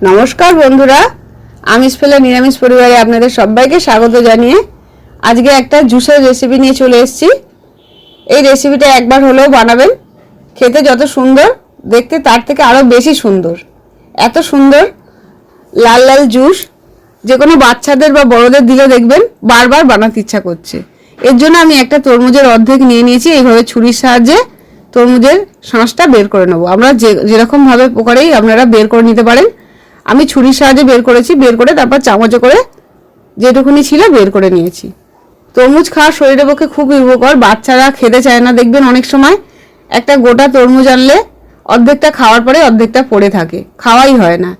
নমস্কার বন্ধুরা আমিষ ফেলে নিরামিষ পরিবারে আপনাদের সবাইকে স্বাগত জানিয়ে আজকে একটা জুসের রেসিপি নিয়ে চলে এসেছি। এই রেসিপিটা একবার হলেও বানাবেন। খেতে যত সুন্দর, দেখতে তার থেকে আরও বেশি সুন্দর। এত সুন্দর লাল লাল জুস, যে কোনো বাচ্চাদের বা বড়দের দিলে দেখবেন বারবার বানাতে ইচ্ছা করছে। এর জন্য আমি একটা তরমুজের অর্ধেক নিয়ে নিয়েছি, এইভাবে ছুরির সাহায্যে তরমুজের শাঁসটা বের করে নেব। আমরা যে যেরকমভাবে পোকারেই আপনারা বের করে নিতে পারেন আমি ছুরির সাহায্যে বের করেছি, বের করে তারপর চামচে করে যেটুকুনি ছিল বের করে নিয়েছি। তরমুজ খাওয়া শরীরের পক্ষে খুবই উপকার, বাচ্চারা খেতে চায় না, দেখবেন অনেক সময় একটা গোটা তরমুজ আনলে অর্ধেকটা খাওয়ার পরে অর্ধেকটা পড়ে থাকে, খাওয়াই হয় না।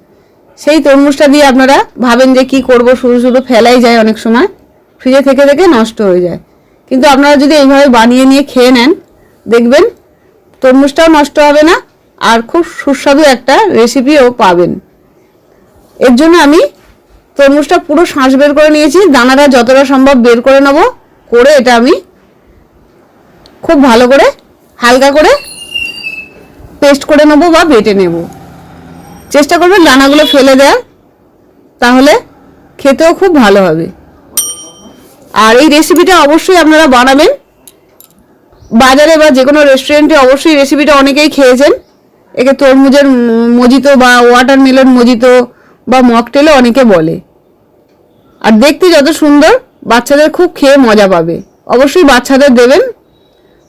সেই তরমুজটা দিয়ে আপনারা ভাবেন যে কি করব, শুধু শুধু ফেলাই যায় অনেক সময়, ফ্রিজে থেকে থেকে নষ্ট হয়ে যায়। কিন্তু আপনারা যদি এইভাবে বানিয়ে নিয়ে খেয়ে নেন, দেখবেন তরমুজটাও নষ্ট হবে না, আর খুব সুস্বাদু একটা রেসিপিও পাবেন। এর জন্য আমি তরমুজটা পুরো শাঁস বের করে নিয়েছি। দানাটা যতটা সম্ভব বের করে নেব। করে এটা আমি খুব ভালো করে হালকা করে পেস্ট করে নেব বা বেটে নেব। চেষ্টা করবেন দানাগুলো ফেলে দেওয়ার, তাহলে খেতেও খুব ভালো হবে। আর এই রেসিপিটা অবশ্যই আপনারা বানাবেন। বাজারে বা যে কোনো রেস্টুরেন্টে অবশ্যই রেসিপিটা অনেকেই খেয়েছেন। একে তরমুজের মজিতো বা ওয়াটারমেলন মজিতো বা মকটেলও অনেকে বলে। আর দেখতে যত সুন্দর, বাচ্চাদের খুব খেয়ে মজা পাবে। অবশ্যই বাচ্চাদের দেবেন।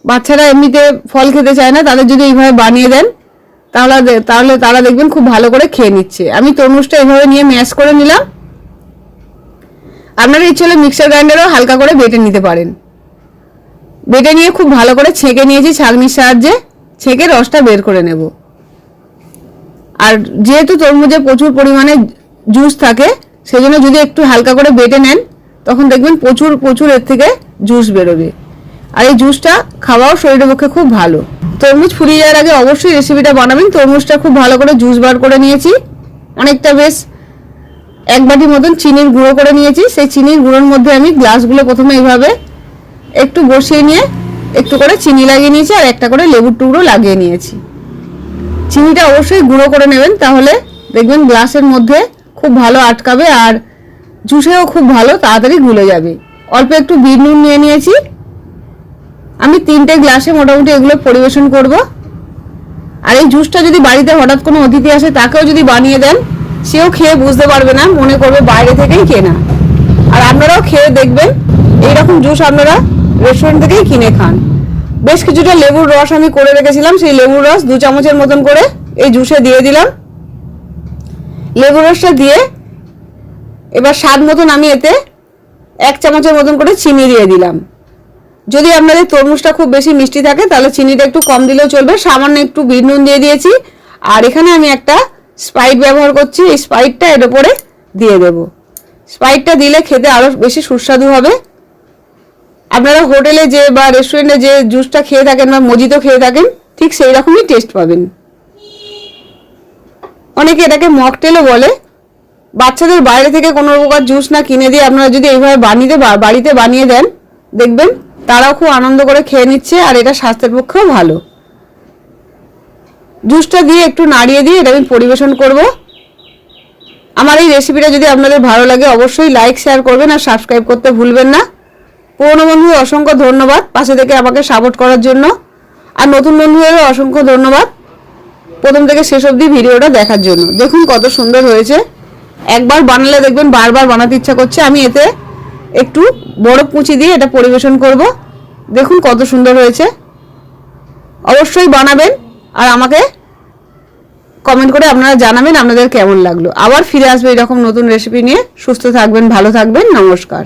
বাচ্চারা এমনিতে ফল খেতে চায় না, তাদের যদি এইভাবে বানিয়ে দেন, তাহলে তাহলে তারা দেখবেন খুব ভালো করে খেয়ে নিচ্ছে। আমি তরমুজটা এইভাবে নিয়ে ম্যাশ করে নিলাম। আপনারা ইচ্ছে হলে মিক্সার গ্রাইন্ডারও হালকা করে বেটে নিতে পারেন। বেটে নিয়ে খুব ভালো করে ছেঁকে নিয়েছি ছাঁকনির সাহায্যে। ছেঁকে রসটা বের করে নেব। আর যেহেতু তরমুজে প্রচুর পরিমাণে জুস থাকে, সেজন্য যদি একটু হালকা করে বেটে নেন, তখন দেখবেন প্রচুর প্রচুর এর থেকে জুস বেরোবে। আর এই জুসটা খাওয়াও শরীরের পক্ষে খুব ভালো। তরমুজ ফুরিয়ে যাওয়ার আগে অবশ্যই রেসিপিটা বানাবেন। তরমুজটা খুব ভালো করে জুস বার করে নিয়েছি। অনেকটা বেশ এক বাটি মতন চিনির গুঁড়ো করে নিয়েছি। সেই চিনির গুঁড়োর মধ্যে আমি গ্লাসগুলো প্রথমে এইভাবে একটু বসিয়ে নিয়ে একটু করে চিনি লাগিয়ে নিয়েছি আর একটা করে লেবুর টুকরো লাগিয়ে নিয়েছি। চিনিটা অবশ্যই গুঁড়ো করে নেবেন, তাহলে দেখবেন গ্লাসের মধ্যে খুব ভালো আটকাবে আর জুসেও খুব ভালো, তাড়াতাড়ি গুলে যাবে। অল্প একটু বিট নুন নিয়ে নিয়েছি। আমি তিনটে গ্লাসে মোটামুটি এগুলো পরিবেশন করব। আর এই জুসটা যদি বাড়িতে হঠাৎ কোনো অতিথি আসে, তাকেও যদি বানিয়ে দেন, সেও খেয়ে বুঝতে পারবে না, মনে করবে বাইরে থেকেই কেনা। আর আপনারাও খেয়ে দেখবেন, এইরকম জুস আপনারা রেস্টুরেন্ট থেকেই কিনে খান। বেশ কিছুটা লেবুর রস আমি করে রেখেছিলাম, সেই লেবুর রস দু চামচের মতন করে এই জুসে দিয়ে দিলাম। লেবুর রসটা দিয়ে এবার স্বাদ মতন আমি এতে এক চামচের মতন করে চিনি দিয়ে দিলাম। যদি আপনাদের তরমুজটা খুব বেশি মিষ্টি থাকে, তাহলে চিনিটা একটু কম দিলেও চলবে। সামান্য একটু বিট নুন দিয়ে দিয়েছি। আর এখানে আমি একটা স্পাইট ব্যবহার করছি। এই স্পাইটটা এর উপরে দিয়ে দেব। স্পাইটটা দিলে খেতে আরও বেশি সুস্বাদু হবে। আপনারা হোটেলে যে বা রেস্টুরেন্টে যে জুসটা খেয়ে থাকেন বা মজিতো খেয়ে থাকেন, ঠিক সেই রকমই টেস্ট পাবেন। অনেকে এটাকে মকটেলও বলে। বাচ্চাদের বাইরে থেকে কোনো প্রকার জুস না কিনে দিয়ে আপনারা যদি এইভাবে বানিয়ে বাড়িতে বানিয়ে দেন, দেখবেন তারাও খুব আনন্দ করে খেয়ে নিচ্ছে আর এটা স্বাস্থ্যের পক্ষেও ভালো। জুসটা দিয়ে একটু নাড়িয়ে দিয়ে এটা আমি পরিবেশন করব। আমার এই রেসিপিটা যদি আপনাদের ভালো লাগে, অবশ্যই লাইক শেয়ার করবেন আর সাবস্ক্রাইব করতে ভুলবেন না। পুরনো বন্ধু অসংখ্য ধন্যবাদ পাশে থেকে আমাকে সাপোর্ট করার জন্য। আর নতুন বন্ধুদেরও অসংখ্য ধন্যবাদ প্রথম থেকে শেষ অবধি ভিডিওটা দেখার জন্য। দেখুন কত সুন্দর হয়েছে। একবার বানালে দেখবেন বারবার বানাতে ইচ্ছা করছে। আমি এতে একটু বড় কুচি দিয়ে এটা পরিবেশন করব। দেখুন কত সুন্দর হয়েছে। অবশ্যই বানাবেন আর আমাকে কমেন্ট করে আপনারা জানাবেন আপনাদের কেমন লাগল। আবার ফিরে আসবে এরকম নতুন রেসিপি নিয়ে। সুস্থ থাকবেন, ভালো থাকবেন। নমস্কার।